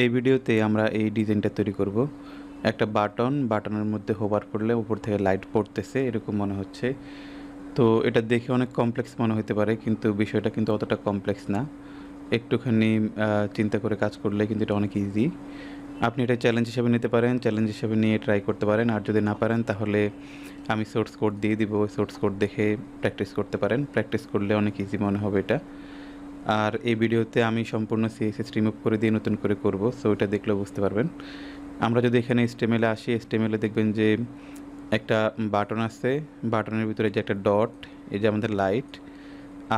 এই ভিডিওতে আমরা এই ডিজাইনটা তৈরি করব। একটা বাটন, বাটনের মধ্যে হোভার করলে উপর থেকে লাইট পড়তেছে, এরকম মনে হচ্ছে। তো এটা দেখে অনেক কমপ্লেক্স মনে হতে পারে, কিন্তু বিষয়টা কিন্তু অতটা কমপ্লেক্স না। একটুখানি চিন্তা করে কাজ করলে কিন্তু এটা অনেক ইজি আপনি এটা চ্যালেঞ্জ হিসেবে নিতে পারেন চ্যালেঞ্জ হিসেবে নিয়ে ট্রাই করতে পারেন। আর যদি না পারেন, তাহলে আমি সোর্স কোড দিয়ে দিব। সোর্স কোড দেখে প্র্যাকটিস করতে পারেন। প্র্যাকটিস করলে অনেক ইজি মনে হবে এটা। আর এই ভিডিওতে আমি সম্পূর্ণ সিএসএস রিমুভ করে দিয়ে নতুন করে করব সো এটা দেখলেও বুঝতে পারবেন। আমরা যদি এখানে স্টেমেলে আসি স্টেমেলে দেখবেন যে একটা বাটন আছে বাটনের ভিতরে যে একটা ডট এই যে আমাদের লাইট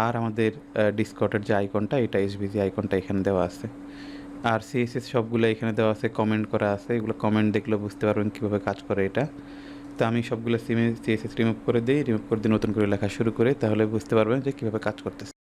আর আমাদের ডিসকটের যে আইকনটা এটা এসবিজি আইকনটা এখানে দেওয়া আছে। আর সিএসএস সবগুলো এখানে দেওয়া আছে কমেন্ট করা আছে, এগুলো কমেন্ট দেখলেও বুঝতে পারবেন কীভাবে কাজ করে এটা। তো আমি সবগুলো সিমে সিএসএস রিমুভ করে দিই রিমুভ করে দিয়ে নতুন করে লেখা শুরু করে, তাহলে বুঝতে পারবেন যে কীভাবে কাজ করতেছে।